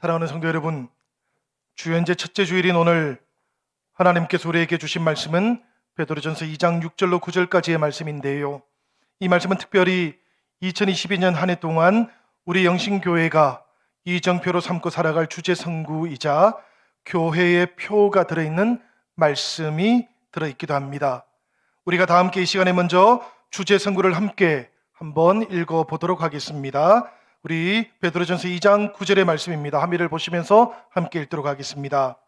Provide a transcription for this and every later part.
사랑하는 성도 여러분, 주연제 첫째 주일인 오늘 하나님께서 우리에게 주신 말씀은 베드로전서 2장 6절로 9절까지의 말씀인데요. 이 말씀은 특별히 2022년 한 해 동안 우리 영신교회가 이정표로 삼고 살아갈 주제 성구이자 교회의 표가 들어있는 말씀이 들어있기도 합니다. 우리가 다 함께 이 시간에 먼저 주제 성구를 함께 한번 읽어 보도록 하겠습니다. 우리 베드로전서 2장 9절의 말씀입니다. 한미를 보시면서 함께 읽도록 하겠습니다.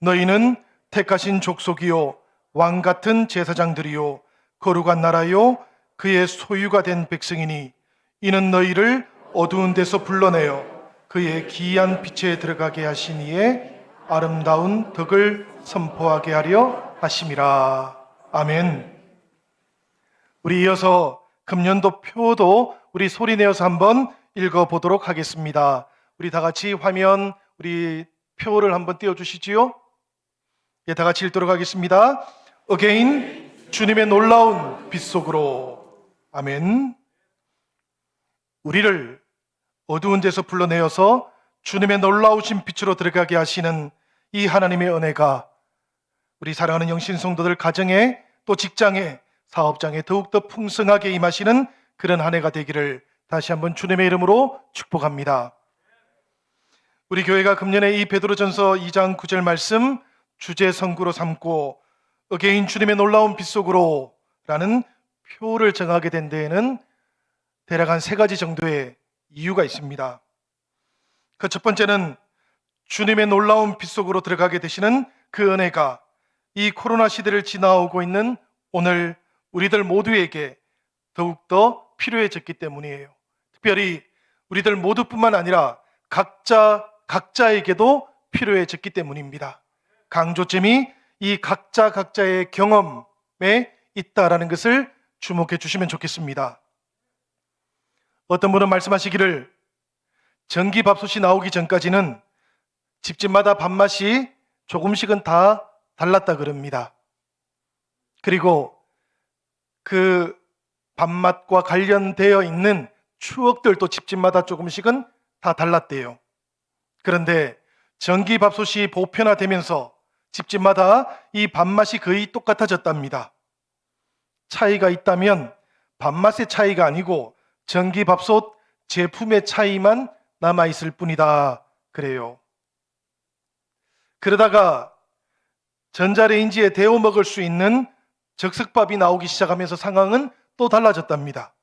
너희는 택하신 족속이요 왕 같은 제사장들이요 거룩한 나라요 그의 소유가 된 백성이니 이는 너희를 어두운 데서 불러내어 그의 기이한 빛에 들어가게 이의 아름다운 덕을 선포하게 하려 하심이라. 아멘. 우리 이어서 금년도 표도 우리 소리 내어서 한번 읽어 보도록 하겠습니다. 우리 다 같이 화면 우리 표를 한번 띄워 주시지요. 예, 다 같이 읽도록 하겠습니다. Again 주님의 놀라운 빛 속으로 아멘. 우리를 어두운 데서 불러내어서 주님의 놀라우신 빛으로 들어가게 하시는 이 하나님의 은혜가 우리 사랑하는 영신 성도들 가정에 또 직장에 사업장에 더욱더 풍성하게 임하시는 그런 한 해가 되기를 다시 한번 주님의 이름으로 축복합니다. 우리 교회가 금년에 이 베드로전서 2장 9절 말씀 주제 성구로 삼고 어게인 주님의 놀라운 빛 속으로라는 표를 정하게 된 데에는 대략 한 세 가지 정도의 이유가 있습니다. 그 첫 번째는 주님의 놀라운 빛 속으로 들어가게 되시는 그 은혜가 이 코로나 시대를 지나오고 있는 오늘 우리들 모두에게 더욱더 필요해졌기 때문이에요. 특별히 우리들 모두뿐만 아니라 각자 각자에게도 필요해졌기 때문입니다. 강조점이 이 각자 각자의 경험에 있다라는 것을 주목해 주시면 좋겠습니다. 어떤 분은 말씀하시기를 전기밥솥이 나오기 전까지는 집집마다 밥맛이 조금씩은 다 달랐다 그럽니다. 그리고 그 밥맛과 관련되어 있는 추억들도 집집마다 조금씩은 다 달랐대요. 그런데 전기밥솥이 보편화되면서 집집마다 이 밥맛이 거의 똑같아졌답니다. 차이가 있다면 밥맛의 차이가 아니고 전기밥솥 제품의 차이만 남아있을 뿐이다. 그래요. 그러다가 전자레인지에 데워 먹을 수 있는 적석밥이 나오기 시작하면서 상황은 또 달라졌답니다.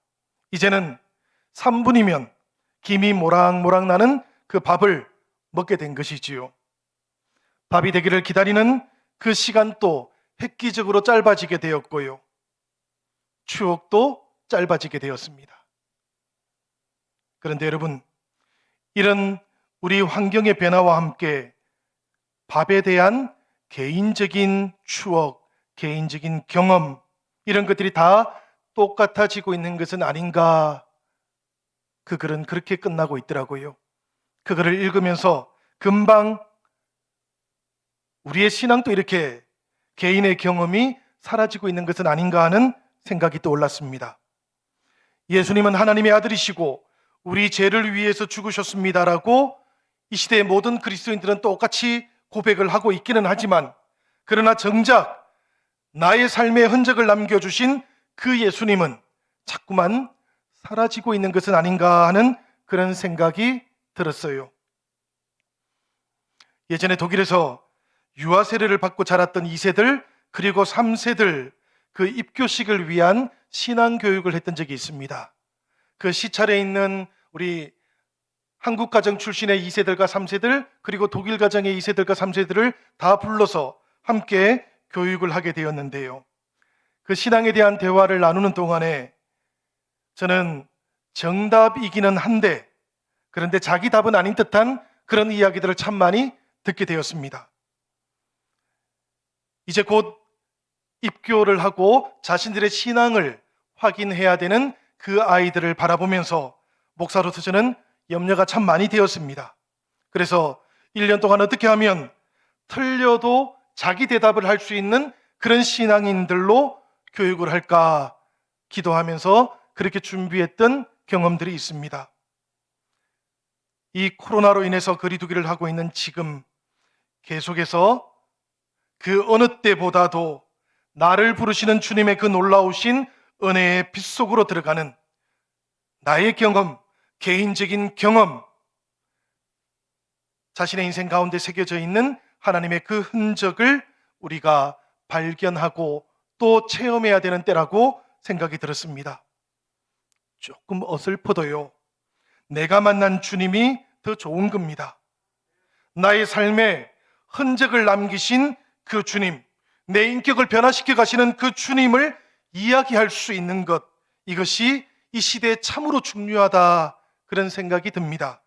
이제는 3분이면 김이 모락모락 나는 그 밥을 먹게 된 것이지요. 밥이 되기를 기다리는 그 시간도 획기적으로 짧아지게 되었고요. 추억도 짧아지게 되었습니다. 그런데 여러분, 이런 우리 환경의 변화와 함께 밥에 대한 개인적인 추억, 개인적인 경험, 이런 것들이 다 똑같아지고 있는 것은 아닌가. 그 글은 그렇게 끝나고 있더라고요. 그 글을 읽으면서 금방 우리의 신앙도 이렇게 개인의 경험이 사라지고 있는 것은 아닌가 하는 생각이 떠올랐습니다. 예수님은 하나님의 아들이시고 우리 죄를 위해서 죽으셨습니다라고 이 시대의 모든 그리스도인들은 똑같이 고백을 하고 있기는 하지만 그러나 정작 나의 삶의 흔적을 남겨주신 그 예수님은 자꾸만 사라지고 있는 것은 아닌가 하는 그런 생각이 들었어요. 예전에 독일에서 유아 세례를 받고 자랐던 2세들 그리고 3세들 그 입교식을 위한 신앙 교육을 했던 적이 있습니다. 그 시찰에 있는 우리 한국 가정 출신의 2세들과 3세들 그리고 독일 가정의 2세들과 3세들을 다 불러서 함께 교육을 하게 되었는데요. 그 신앙에 대한 대화를 나누는 동안에 저는 정답이기는 한데 그런데 자기 답은 아닌 듯한 그런 이야기들을 참 많이 듣게 되었습니다. 이제 곧 입교를 하고 자신들의 신앙을 확인해야 되는 그 아이들을 바라보면서 목사로서 저는 염려가 참 많이 되었습니다. 그래서 1년 동안 어떻게 하면 틀려도 자기 대답을 할 수 있는 그런 신앙인들로 교육을 할까 기도하면서 그렇게 준비했던 경험들이 있습니다. 이 코로나로 인해서 거리두기를 하고 있는 지금 계속해서 그 어느 때보다도 나를 부르시는 주님의 그 놀라우신 은혜의 빛 속으로 들어가는 나의 경험, 개인적인 경험, 자신의 인생 가운데 새겨져 있는 하나님의 그 흔적을 우리가 발견하고 또 체험해야 되는 때라고 생각이 들었습니다. 조금 어설퍼도요. 내가 만난 주님이 더 좋은 겁니다. 나의 삶에 흔적을 남기신 그 주님, 내 인격을 변화시켜 가시는 그 주님을 이야기할 수 있는 것, 이것이 이 시대에 참으로 중요하다. 그런 생각이 듭니다.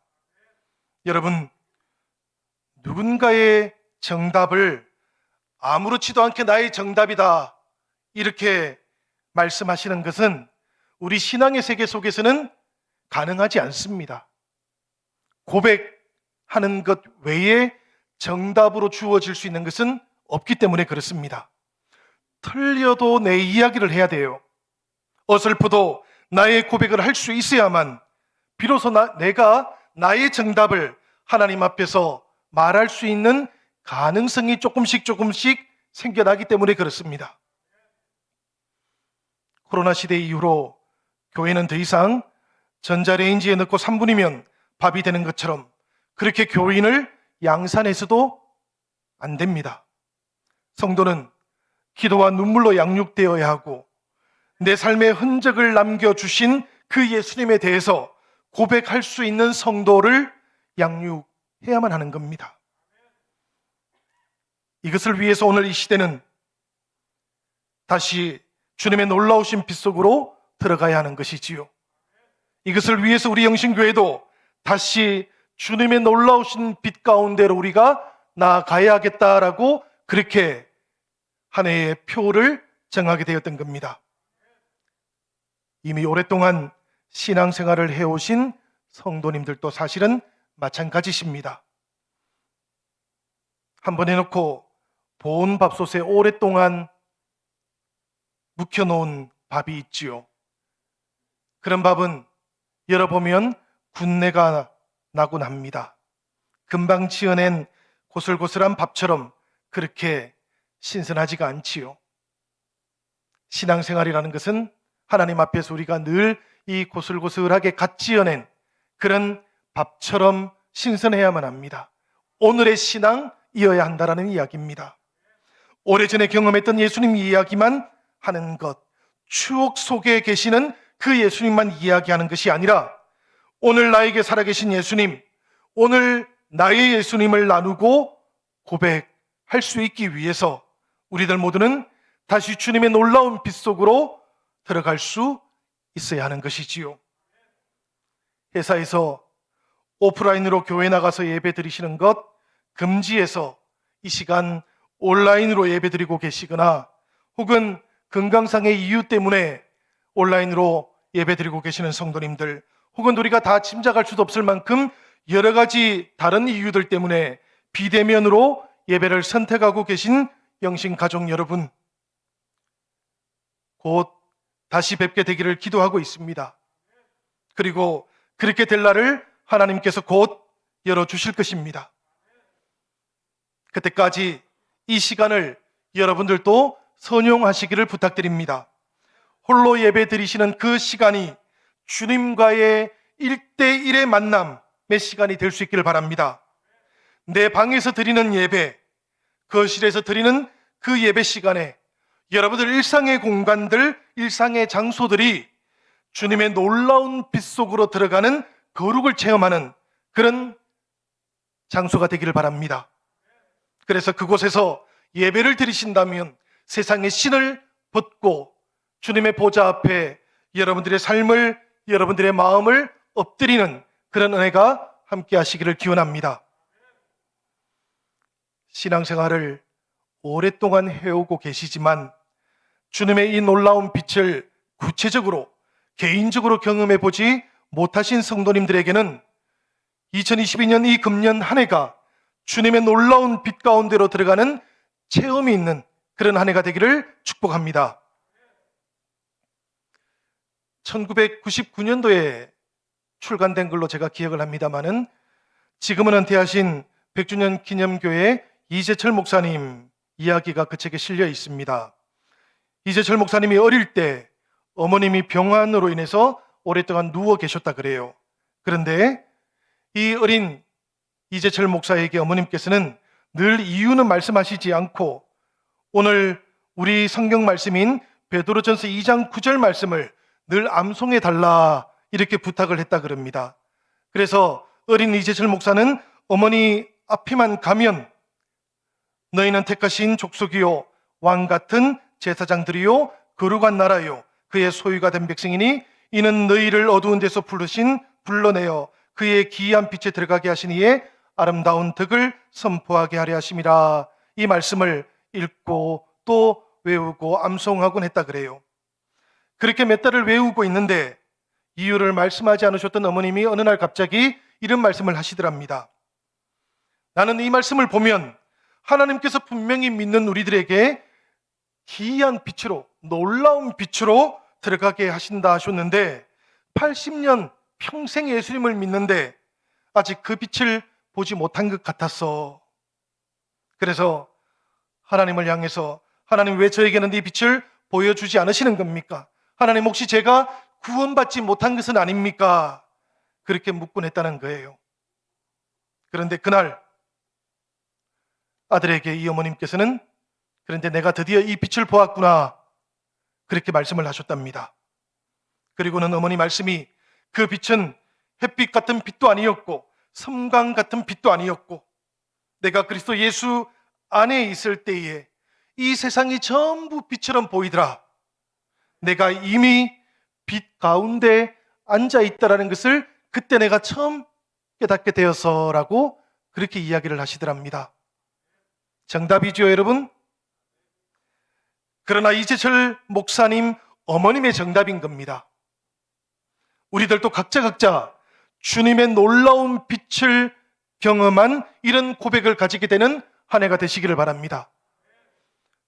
여러분, 누군가의 정답을 아무렇지도 않게 나의 정답이다. 이렇게 말씀하시는 것은 우리 신앙의 세계 속에서는 가능하지 않습니다. 고백하는 것 외에 정답으로 주어질 수 있는 것은 없기 때문에 그렇습니다. 틀려도 내 이야기를 해야 돼요. 어설퍼도 나의 고백을 할 수 있어야만 비로소 나, 내가 나의 정답을 하나님 앞에서 말할 수 있는 가능성이 조금씩 조금씩 생겨나기 때문에 그렇습니다. 코로나 시대 이후로 교회는 더 이상 전자레인지에 넣고 3분이면 밥이 되는 것처럼 그렇게 교인을 양산해서도 안 됩니다. 성도는 기도와 눈물로 양육되어야 하고 내 삶의 흔적을 남겨주신 그 예수님에 대해서 고백할 수 있는 성도를 양육해야만 하는 겁니다. 이것을 위해서 오늘 이 시대는 다시 주님의 놀라우신 빛 속으로 들어가야 하는 것이지요. 이것을 위해서 우리 영신교회도 다시 주님의 놀라우신 빛 가운데로 우리가 나아가야겠다라고 그렇게 한 해의 표를 정하게 되었던 겁니다. 이미 오랫동안 신앙생활을 해오신 성도님들도 사실은 마찬가지십니다. 한 번 해놓고 보온 밥솥에 오랫동안 묵혀놓은 밥이 있지요. 그런 밥은 열어보면 군내가 나곤 합니다. 금방 지어낸 고슬고슬한 밥처럼 그렇게 신선하지가 않지요. 신앙생활이라는 것은 하나님 앞에서 우리가 늘 이 고슬고슬하게 갓 지어낸 그런 밥처럼 신선해야만 합니다. 오늘의 신앙이어야 한다라는 이야기입니다. 오래전에 경험했던 예수님 이야기만 하는 것, 추억 속에 계시는 그 예수님만 이야기하는 것이 아니라 오늘 나에게 살아계신 예수님, 오늘 나의 예수님을 나누고 고백할 수 있기 위해서 우리들 모두는 다시 주님의 놀라운 빛 속으로 들어갈 수 있어야 하는 것이지요. 회사에서 오프라인으로 교회 나가서 예배 드리시는 것 금지해서 이 시간 온라인으로 예배 드리고 계시거나 혹은 건강상의 이유 때문에 온라인으로 예배 드리고 계시는 성도님들 혹은 우리가 다 짐작할 수도 없을 만큼 여러 가지 다른 이유들 때문에 비대면으로 예배를 선택하고 계신 영신 가족 여러분 곧 다시 뵙게 되기를 기도하고 있습니다. 그리고 그렇게 될 날을 하나님께서 곧 열어 주실 것입니다. 그때까지 이 시간을 여러분들도 선용하시기를 부탁드립니다. 홀로 예배 드리시는 그 시간이 주님과의 1대1의 만남의 시간이 될 수 있기를 바랍니다. 내 방에서 드리는 예배, 거실에서 드리는 그 예배 시간에 여러분들 일상의 공간들, 일상의 장소들이 주님의 놀라운 빛 속으로 들어가는 거룩을 체험하는 그런 장소가 되기를 바랍니다. 그래서 그곳에서 예배를 드리신다면 세상의 신을 벗고 주님의 보좌 앞에 여러분들의 삶을, 여러분들의 마음을 엎드리는 그런 은혜가 함께 하시기를 기원합니다. 신앙생활을 오랫동안 해오고 계시지만 주님의 이 놀라운 빛을 구체적으로 개인적으로 경험해 보지 못하신 성도님들에게는 2022년 이 금년 한 해가 주님의 놀라운 빛 가운데로 들어가는 체험이 있는 그런 한 해가 되기를 축복합니다. 1999년도에 출간된 걸로 제가 기억을 합니다만은 지금은 은퇴하신 100주년 기념교회 이재철 목사님 이야기가 그 책에 실려 있습니다. 이재철 목사님이 어릴 때 어머님이 병환으로 인해서 오랫동안 누워 계셨다 그래요. 그런데 이 어린 이재철 목사에게 어머님께서는 늘 이유는 말씀하시지 않고 오늘 우리 성경 말씀인 베드로전서 2장 9절 말씀을 늘 암송해 달라 이렇게 부탁을 했다 그럽니다. 그래서 어린 이재철 목사는 어머니 앞에만 가면 너희는 택하신 족속이요 왕 같은 제사장들이요 거룩한 나라요 그의 소유가 된 백성이니 이는 너희를 어두운 데서 부르신 불러내어 그의 기이한 빛에 들어가게 이의 아름다운 덕을 선포하게 하려 하심이라 이 말씀을 읽고 또 외우고 암송하곤 했다 그래요. 그렇게 몇 달을 외우고 있는데 이유를 말씀하지 않으셨던 어머님이 어느 날 갑자기 이런 말씀을 하시더랍니다. 나는 이 말씀을 보면 하나님께서 분명히 믿는 우리들에게 기이한 빛으로 놀라운 빛으로 들어가게 하신다 하셨는데 80년 평생 예수님을 믿는데 아직 그 빛을 보지 못한 것 같았어. 그래서 하나님을 향해서 하나님 왜 저에게는 이 빛을 보여주지 않으시는 겁니까? 하나님 혹시 제가 구원받지 못한 것은 아닙니까? 그렇게 묻곤 했다는 거예요. 그런데 그날 아들에게 이 어머님께서는 그런데 내가 드디어 이 빛을 보았구나. 그렇게 말씀을 하셨답니다. 그리고는 어머니 말씀이 그 빛은 햇빛 같은 빛도 아니었고 섬광 같은 빛도 아니었고 내가 그리스도 예수 안에 있을 때에 이 세상이 전부 빛처럼 보이더라. 내가 이미 빛 가운데 앉아 있다라는 것을 그때 내가 처음 깨닫게 되어서라고 그렇게 이야기를 하시더랍니다. 정답이죠, 여러분? 그러나 이재철 목사님 어머님의 정답인 겁니다. 우리들도 각자 각자 주님의 놀라운 빛을 경험한 이런 고백을 가지게 되는 한 해가 되시기를 바랍니다.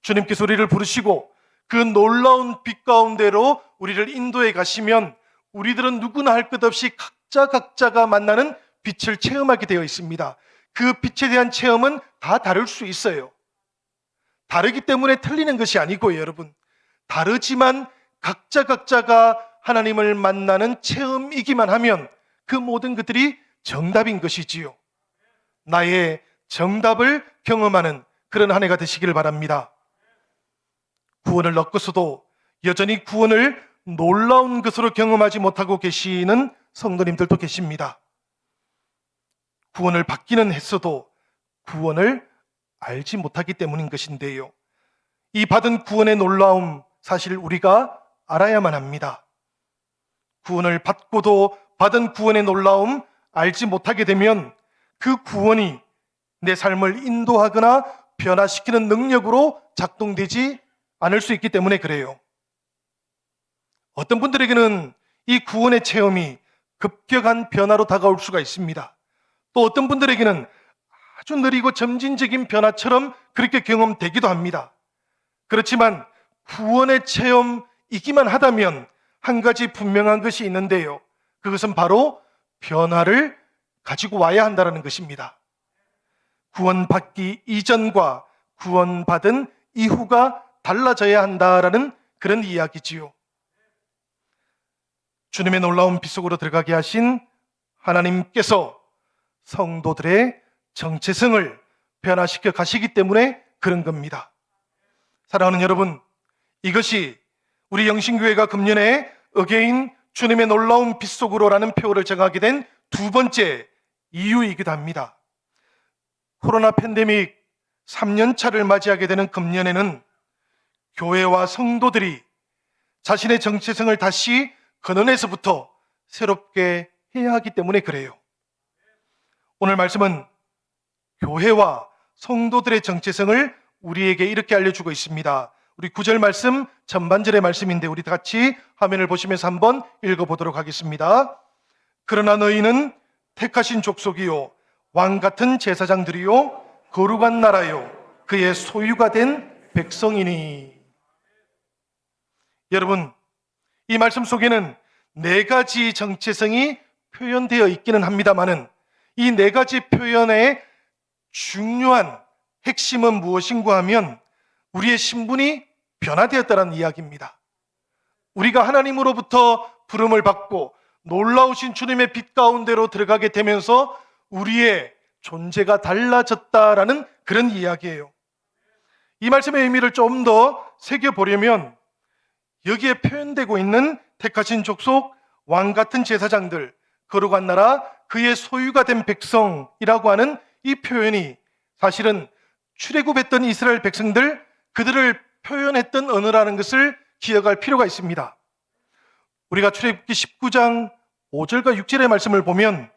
주님께서 우리를 부르시고 그 놀라운 빛 가운데로 우리를 인도해 가시면 우리들은 누구나 할 것 없이 각자 각자가 만나는 빛을 체험하게 되어 있습니다. 그 빛에 대한 체험은 다 다를 수 있어요. 다르기 때문에 틀리는 것이 아니고요, 여러분. 다르지만 각자 각자가 하나님을 만나는 체험이기만 하면 그 모든 것들이 정답인 것이지요. 나의 정답을 경험하는 그런 한 해가 되시기를 바랍니다. 구원을 얻고서도 여전히 구원을 놀라운 것으로 경험하지 못하고 계시는 성도님들도 계십니다. 구원을 받기는 했어도 구원을 알지 못하기 때문인 것인데요. 이 받은 구원의 놀라움 사실 우리가 알아야만 합니다. 구원을 받고도 받은 구원의 놀라움 알지 못하게 되면 그 구원이 내 삶을 인도하거나 변화시키는 능력으로 작동되지 않을 수 있기 때문에 그래요. 어떤 분들에게는 이 구원의 체험이 급격한 변화로 다가올 수가 있습니다. 또 어떤 분들에게는 아주 느리고 점진적인 변화처럼 그렇게 경험되기도 합니다. 그렇지만 구원의 체험이기만 하다면 한 가지 분명한 것이 있는데요. 그것은 바로 변화를 가지고 와야 한다는 것입니다. 구원받기 이전과 구원받은 이후가 달라져야 한다라는 그런 이야기지요. 주님의 놀라운 빛 속으로 들어가게 하신 하나님께서 성도들의 정체성을 변화시켜 가시기 때문에 그런 겁니다. 사랑하는 여러분, 이것이 우리 영신교회가 금년에 어게인 주님의 놀라운 빛 속으로라는 표어를 정하게 된 두 번째 이유이기도 합니다. 코로나 팬데믹 3년 차를 맞이하게 되는 금년에는 교회와 성도들이 자신의 정체성을 다시 근원에서부터 새롭게 해야 하기 때문에 그래요. 오늘 말씀은 교회와 성도들의 정체성을 우리에게 이렇게 알려주고 있습니다. 우리 구절 말씀 전반절의 말씀인데 우리 다 같이 화면을 보시면서 한번 읽어보도록 하겠습니다. 그러나 너희는 택하신 족속이요 왕 같은 제사장들이요 거룩한 나라요 그의 소유가 된 백성이니 여러분 이 말씀 속에는 네 가지 정체성이 표현되어 있기는 합니다만은 이 네 가지 표현의 중요한 핵심은 무엇인가 하면 우리의 신분이 변화되었다는 이야기입니다. 우리가 하나님으로부터 부름을 받고 놀라우신 주님의 빛 가운데로 들어가게 되면서 우리의 존재가 달라졌다라는 그런 이야기예요. 이 말씀의 의미를 좀 더 새겨보려면 여기에 표현되고 있는 택하신 족속, 왕 같은 제사장들, 거룩한 나라, 그의 소유가 된 백성이라고 하는 이 표현이 사실은 출애굽했던 이스라엘 백성들 그들을 표현했던 언어라는 것을 기억할 필요가 있습니다. 우리가 출애굽기 19장 5절과 6절의 말씀을 보면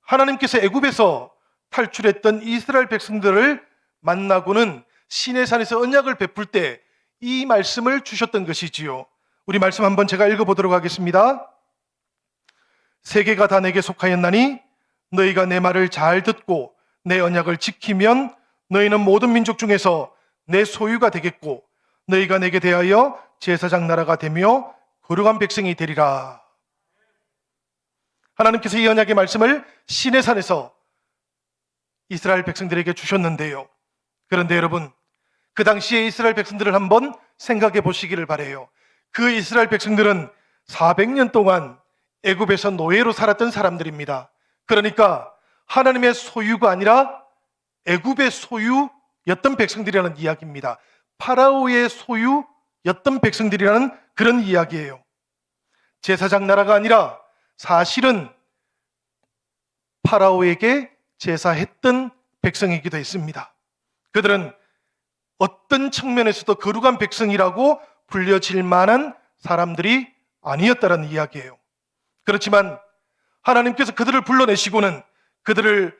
하나님께서 애굽에서 탈출했던 이스라엘 백성들을 만나고는 시내산에서 언약을 베풀 때 이 말씀을 주셨던 것이지요. 우리 말씀 한번 제가 읽어보도록 하겠습니다. 세계가 다 내게 속하였나니 너희가 내 말을 잘 듣고 내 언약을 지키면 너희는 모든 민족 중에서 내 소유가 되겠고 너희가 내게 대하여 제사장 나라가 되며 거룩한 백성이 되리라. 하나님께서 이 언약의 말씀을 시내산에서 이스라엘 백성들에게 주셨는데요. 그런데 여러분, 그 당시에 이스라엘 백성들을 한번 생각해 보시기를 바래요. 그 이스라엘 백성들은 400년 동안 애굽에서 노예로 살았던 사람들입니다. 그러니까 하나님의 소유가 아니라 애굽의 소유였던 백성들이라는 이야기입니다. 파라오의 소유였던 백성들이라는 그런 이야기예요. 제사장 나라가 아니라 사실은 파라오에게 제사했던 백성이기도 했습니다. 그들은 어떤 측면에서도 거룩한 백성이라고 불려질 만한 사람들이 아니었다는 이야기예요. 그렇지만 하나님께서 그들을 불러내시고는 그들을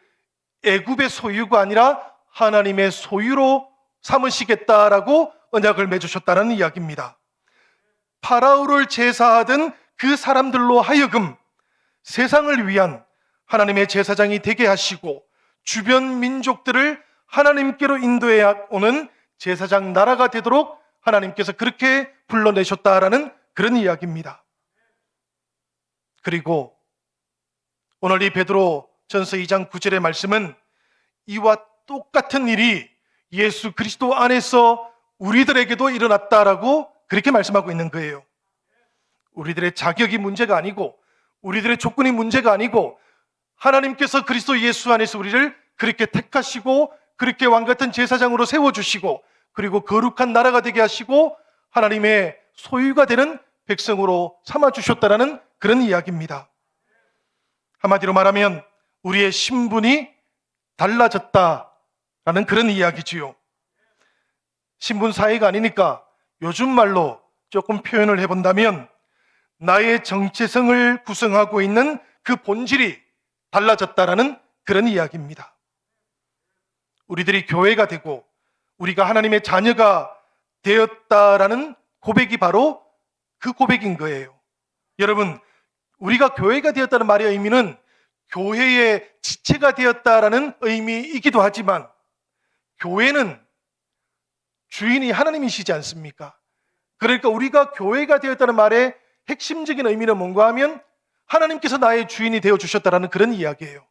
애굽의 소유가 아니라 하나님의 소유로 삼으시겠다라고 언약을 맺으셨다는 이야기입니다. 파라오를 제사하던 그 사람들로 하여금 세상을 위한 하나님의 제사장이 되게 하시고 주변 민족들을 하나님께로 인도해 오는 제사장 나라가 되도록 하나님께서 그렇게 불러내셨다라는 그런 이야기입니다. 그리고 오늘 이 베드로 전서 2장 9절의 말씀은 이와 똑같은 일이 예수 그리스도 안에서 우리들에게도 일어났다라고 그렇게 말씀하고 있는 거예요. 우리들의 자격이 문제가 아니고 우리들의 조건이 문제가 아니고 하나님께서 그리스도 예수 안에서 우리를 그렇게 택하시고 그렇게 왕 같은 제사장으로 세워 주시고 그리고 거룩한 나라가 되게 하시고 하나님의 소유가 되는 백성으로 삼아 주셨다라는 그런 이야기입니다. 한마디로 말하면 우리의 신분이 달라졌다라는 그런 이야기지요. 신분 사회가 아니니까 요즘 말로 조금 표현을 해본다면 나의 정체성을 구성하고 있는 그 본질이 달라졌다라는 그런 이야기입니다. 우리들이 교회가 되고 우리가 하나님의 자녀가 되었다라는 고백이 바로 그 고백인 거예요. 여러분, 우리가 교회가 되었다는 말의 의미는 교회의 지체가 되었다라는 의미이기도 하지만 교회는 주인이 하나님이시지 않습니까? 그러니까 우리가 교회가 되었다는 말의 핵심적인 의미는 뭔가 하면 하나님께서 나의 주인이 되어 주셨다라는 그런 이야기예요.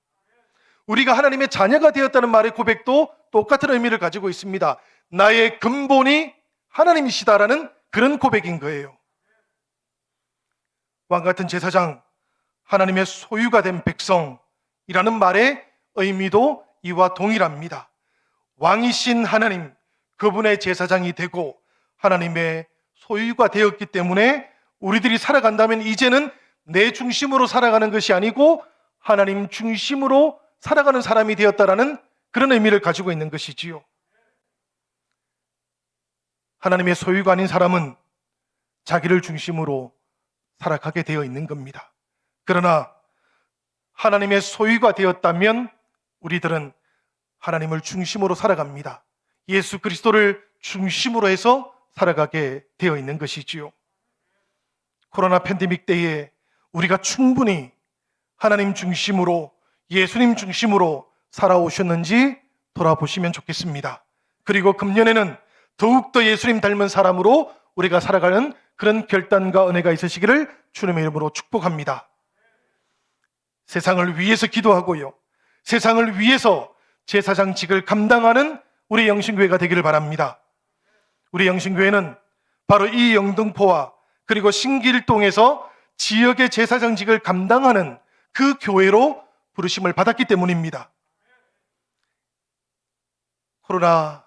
우리가 하나님의 자녀가 되었다는 말의 고백도 똑같은 의미를 가지고 있습니다. 나의 근본이 하나님이시다라는 그런 고백인 거예요. 왕 같은 제사장, 하나님의 소유가 된 백성이라는 말의 의미도 이와 동일합니다. 왕이신 하나님, 그분의 제사장이 되고 하나님의 소유가 되었기 때문에 우리들이 살아간다면 이제는 내 중심으로 살아가는 것이 아니고 하나님 중심으로 살아가는 사람이 되었다라는 그런 의미를 가지고 있는 것이지요. 하나님의 소유가 아닌 사람은 자기를 중심으로 살아가게 되어 있는 겁니다. 그러나 하나님의 소유가 되었다면 우리들은 하나님을 중심으로 살아갑니다. 예수 그리스도를 중심으로 해서 살아가게 되어 있는 것이지요. 코로나 팬데믹 때에 우리가 충분히 하나님 중심으로 예수님 중심으로 살아오셨는지 돌아보시면 좋겠습니다. 그리고 금년에는 더욱더 예수님 닮은 사람으로 우리가 살아가는 그런 결단과 은혜가 있으시기를 주님의 이름으로 축복합니다. 세상을 위해서 기도하고요. 세상을 위해서 제사장직을 감당하는 우리 영신교회가 되기를 바랍니다. 우리 영신교회는 바로 이 영등포와 그리고 신길동에서 지역의 제사장직을 감당하는 그 교회로 부르심을 받았기 때문입니다. 코로나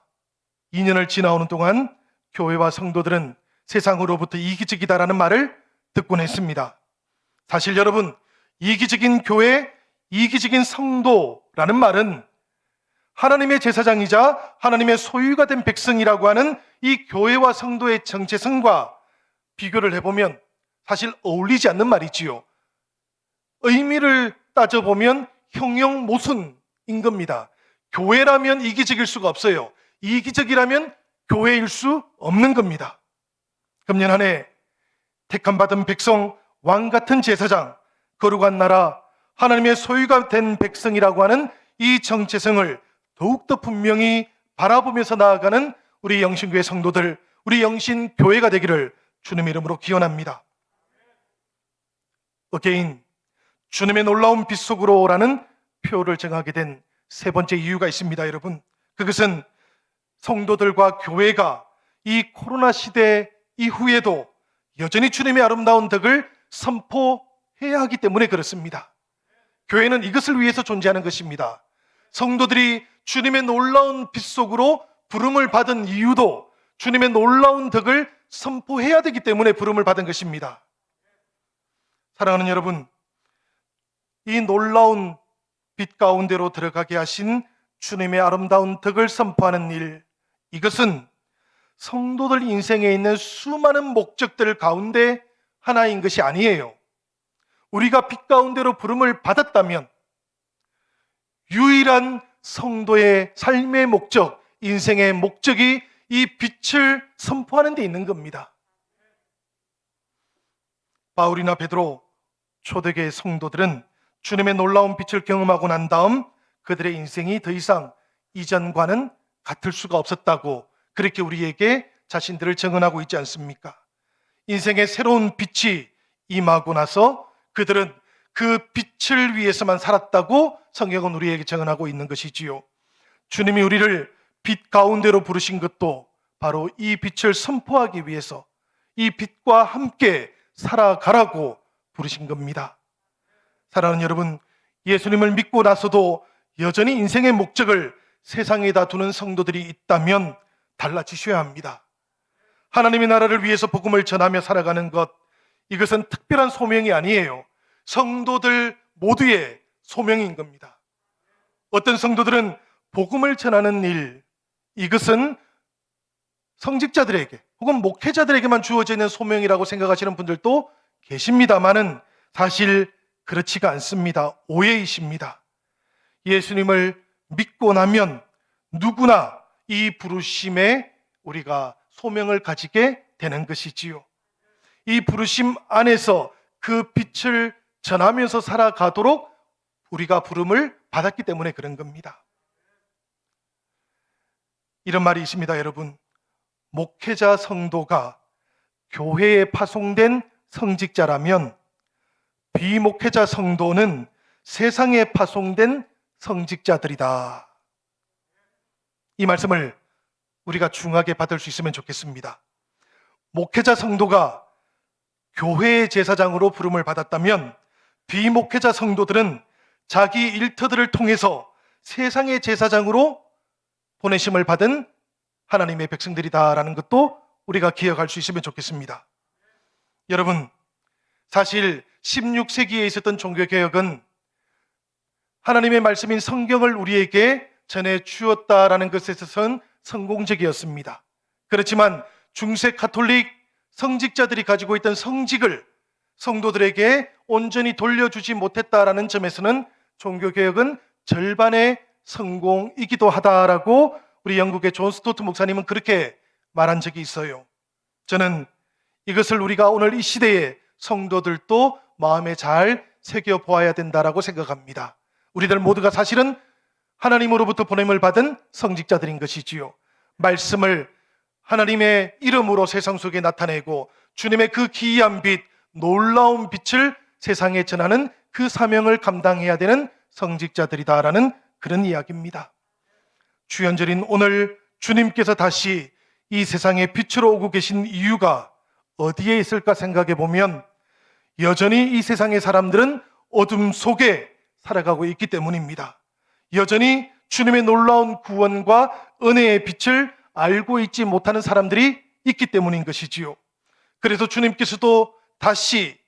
2년을 지나오는 동안 교회와 성도들은 세상으로부터 이기적이다라는 말을 듣곤 했습니다. 사실 여러분, 이기적인 교회, 이기적인 성도라는 말은 하나님의 제사장이자 하나님의 소유가 된 백성이라고 하는 이 교회와 성도의 정체성과 비교를 해보면 사실 어울리지 않는 말이지요. 의미를 따져보면 형용 모순인 겁니다. 교회라면 이기적일 수가 없어요. 이기적이라면 교회일 수 없는 겁니다. 금년 한 해 택함 받은 백성, 왕 같은 제사장, 거룩한 나라, 하나님의 소유가 된 백성이라고 하는 이 정체성을 더욱더 분명히 바라보면서 나아가는 우리 영신교회 성도들, 우리 영신교회가 되기를 주님의 이름으로 기원합니다. 어게인 주님의 놀라운 빛 속으로라는 표를 정하게 된 세 번째 이유가 있습니다, 여러분. 그것은 성도들과 교회가 이 코로나 시대 이후에도 여전히 주님의 아름다운 덕을 선포해야 하기 때문에 그렇습니다. 교회는 이것을 위해서 존재하는 것입니다. 성도들이 주님의 놀라운 빛 속으로 부름을 받은 이유도 주님의 놀라운 덕을 선포해야 되기 때문에 부름을 받은 것입니다. 사랑하는 여러분, 이 놀라운 빛 가운데로 들어가게 하신 주님의 아름다운 덕을 선포하는 일, 이것은 성도들 인생에 있는 수많은 목적들 가운데 하나인 것이 아니에요. 우리가 빛 가운데로 부름을 받았다면 유일한 성도의 삶의 목적, 인생의 목적이 이 빛을 선포하는 데 있는 겁니다. 바울이나 베드로 초대교회 성도들은 주님의 놀라운 빛을 경험하고 난 다음 그들의 인생이 더 이상 이전과는 같을 수가 없었다고 그렇게 우리에게 자신들을 증언하고 있지 않습니까? 인생의 새로운 빛이 임하고 나서 그들은 그 빛을 위해서만 살았다고 성경은 우리에게 증언하고 있는 것이지요. 주님이 우리를 빛 가운데로 부르신 것도 바로 이 빛을 선포하기 위해서 이 빛과 함께 살아가라고 부르신 겁니다. 사랑하는 여러분, 예수님을 믿고 나서도 여전히 인생의 목적을 세상에다 두는 성도들이 있다면 달라지셔야 합니다. 하나님의 나라를 위해서 복음을 전하며 살아가는 것, 이것은 특별한 소명이 아니에요. 성도들 모두의 소명인 겁니다. 어떤 성도들은 복음을 전하는 일, 이것은 성직자들에게 혹은 목회자들에게만 주어져 있는 소명이라고 생각하시는 분들도 계십니다만은 사실 그렇지가 않습니다. 오해이십니다. 예수님을 믿고 나면 누구나 이 부르심에 우리가 소명을 가지게 되는 것이지요. 이 부르심 안에서 그 빛을 전하면서 살아가도록 우리가 부름을 받았기 때문에 그런 겁니다. 이런 말이 있습니다, 여러분. 목회자 성도가 교회에 파송된 성직자라면 비목회자 성도는 세상에 파송된 성직자들이다. 이 말씀을 우리가 중하게 받을 수 있으면 좋겠습니다. 목회자 성도가 교회의 제사장으로 부름을 받았다면 비목회자 성도들은 자기 일터들을 통해서 세상의 제사장으로 보내심을 받은 하나님의 백성들이다라는 것도 우리가 기억할 수 있으면 좋겠습니다. 여러분, 사실 16세기에 있었던 종교개혁은 하나님의 말씀인 성경을 우리에게 전해 주었다라는 것에 있어서는 성공적이었습니다. 그렇지만 중세 카톨릭 성직자들이 가지고 있던 성직을 성도들에게 온전히 돌려주지 못했다라는 점에서는 종교개혁은 절반의 성공이기도 하다라고 우리 영국의 존 스토트 목사님은 그렇게 말한 적이 있어요. 저는 이것을 우리가 오늘 이 시대에 성도들도 마음에 잘 새겨 보아야 된다라고 생각합니다. 우리들 모두가 사실은 하나님으로부터 보냄을 받은 성직자들인 것이지요. 말씀을 하나님의 이름으로 세상 속에 나타내고 주님의 그 기이한 빛, 놀라운 빛을 세상에 전하는 그 사명을 감당해야 되는 성직자들이다라는 그런 이야기입니다. 주연절인 오늘 주님께서 다시 이 세상에 빛으로 오고 계신 이유가 어디에 있을까 생각해 보면 여전히 이 세상의 사람들은 어둠 속에 살아가고 있기 때문입니다. 여전히 주님의 놀라운 구원과 은혜의 빛을 알고 있지 못하는 사람들이 있기 때문인 것이지요. 그래서 주님께서도 다시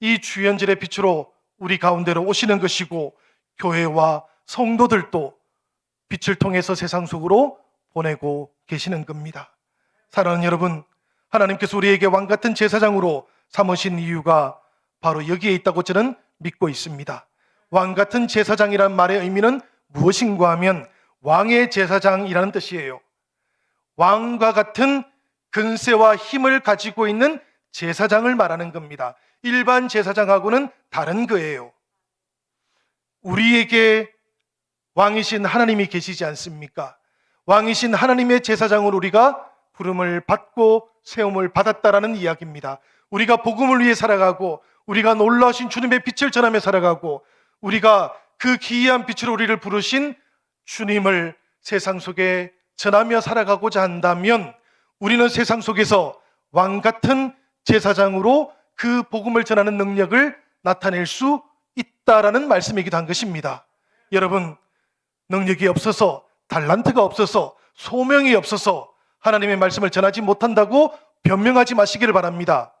이 주연절의 빛으로 우리 가운데로 오시는 것이고 교회와 성도들도 빛을 통해서 세상 속으로 보내고 계시는 겁니다. 사랑하는 여러분, 하나님께서 우리에게 왕 같은 제사장으로 삼으신 이유가 바로 여기에 있다고 저는 믿고 있습니다. 왕 같은 제사장이란 말의 의미는 무엇인가 하면 왕의 제사장이라는 뜻이에요. 왕과 같은 근세와 힘을 가지고 있는 제사장을 말하는 겁니다. 일반 제사장하고는 다른 거예요. 우리에게 왕이신 하나님이 계시지 않습니까? 왕이신 하나님의 제사장으로 우리가 부름을 받고 세움을 받았다라는 이야기입니다. 우리가 복음을 위해 살아가고 우리가 놀라우신 주님의 빛을 전하며 살아가고 우리가 그 기이한 빛으로 우리를 부르신 주님을 세상 속에 전하며 살아가고자 한다면 우리는 세상 속에서 왕 같은 제사장으로 그 복음을 전하는 능력을 나타낼 수 있다라는 말씀이기도 한 것입니다. 여러분, 능력이 없어서 달란트가 없어서 소명이 없어서 하나님의 말씀을 전하지 못한다고 변명하지 마시기를 바랍니다.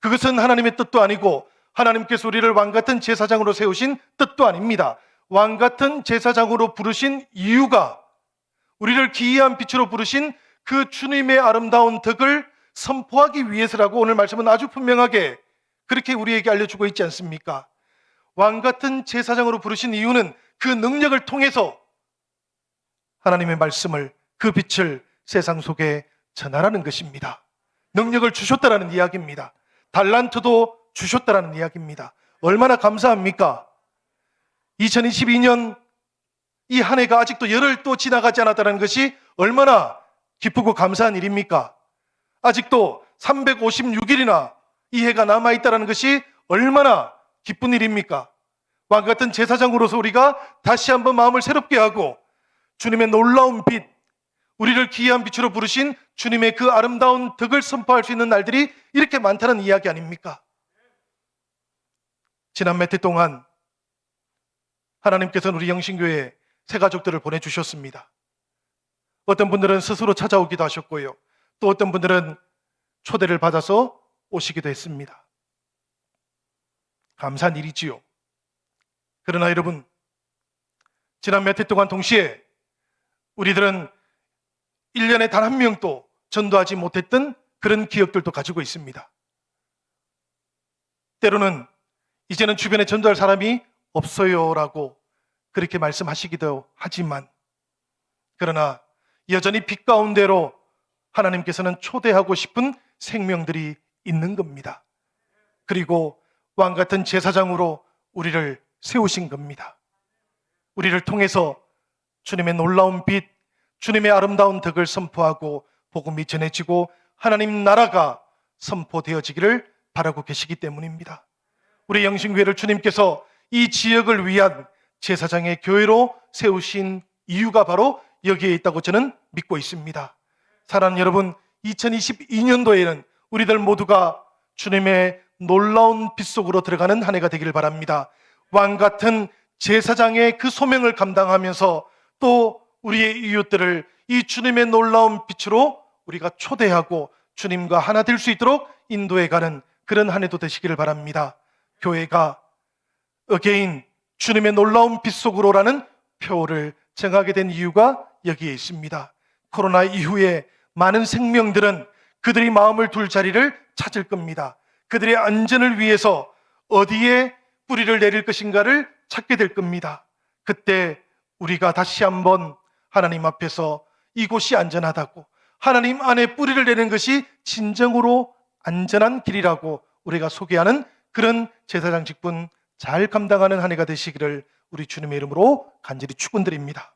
그것은 하나님의 뜻도 아니고 하나님께서 우리를 왕 같은 제사장으로 세우신 뜻도 아닙니다. 왕 같은 제사장으로 부르신 이유가 우리를 기이한 빛으로 부르신 그 주님의 아름다운 덕을 선포하기 위해서라고 오늘 말씀은 아주 분명하게 그렇게 우리에게 알려주고 있지 않습니까? 왕 같은 제사장으로 부르신 이유는 그 능력을 통해서 하나님의 말씀을 그 빛을 세상 속에 전하라는 것입니다. 능력을 주셨다라는 이야기입니다. 달란트도 주셨다라는 이야기입니다. 얼마나 감사합니까? 2022년 이 한 해가 아직도 열흘 또 지나가지 않았다는 것이 얼마나 기쁘고 감사한 일입니까? 아직도 356일이나 이 해가 남아있다는 것이 얼마나 기쁜 일입니까? 왕 같은 제사장으로서 우리가 다시 한번 마음을 새롭게 하고 주님의 놀라운 빛, 우리를 기이한 빛으로 부르신 주님의 그 아름다운 덕을 선포할 수 있는 날들이 이렇게 많다는 이야기 아닙니까? 지난 몇 해 동안 하나님께서는 우리 영신교회에 새 가족들을 보내주셨습니다. 어떤 분들은 스스로 찾아오기도 하셨고요. 또 어떤 분들은 초대를 받아서 오시기도 했습니다. 감사한 일이지요. 그러나 여러분, 지난 몇 해 동안 동시에 우리들은 1년에 단 한 명도 전도하지 못했던 그런 기억들도 가지고 있습니다. 때로는 이제는 주변에 전도할 사람이 없어요라고 그렇게 말씀하시기도 하지만 그러나 여전히 빛 가운데로 하나님께서는 초대하고 싶은 생명들이 있는 겁니다. 그리고 왕 같은 제사장으로 우리를 세우신 겁니다. 우리를 통해서 주님의 놀라운 빛, 주님의 아름다운 덕을 선포하고 복음이 전해지고 하나님 나라가 선포되어지기를 바라고 계시기 때문입니다. 우리 영신교회를 주님께서 이 지역을 위한 제사장의 교회로 세우신 이유가 바로 여기에 있다고 저는 믿고 있습니다. 사랑하는 여러분, 2022년도에는 우리들 모두가 주님의 놀라운 빛 속으로 들어가는 한 해가 되기를 바랍니다. 왕 같은 제사장의 그 소명을 감당하면서 또 우리의 이웃들을 이 주님의 놀라운 빛으로 우리가 초대하고 주님과 하나 될 수 있도록 인도해 가는 그런 한 해도 되시기를 바랍니다. 교회가 어게인 주님의 놀라운 빛 속으로라는 표를 정하게 된 이유가 여기에 있습니다. 코로나 이후에 많은 생명들은 그들이 마음을 둘 자리를 찾을 겁니다. 그들의 안전을 위해서 어디에 뿌리를 내릴 것인가를 찾게 될 겁니다. 그때 우리가 다시 한번 하나님 앞에서 이곳이 안전하다고 하나님 안에 뿌리를 내는 것이 진정으로 안전한 길이라고 우리가 소개하는 그런 제사장 직분 잘 감당하는 한 해가 되시기를 우리 주님의 이름으로 간절히 축원드립니다.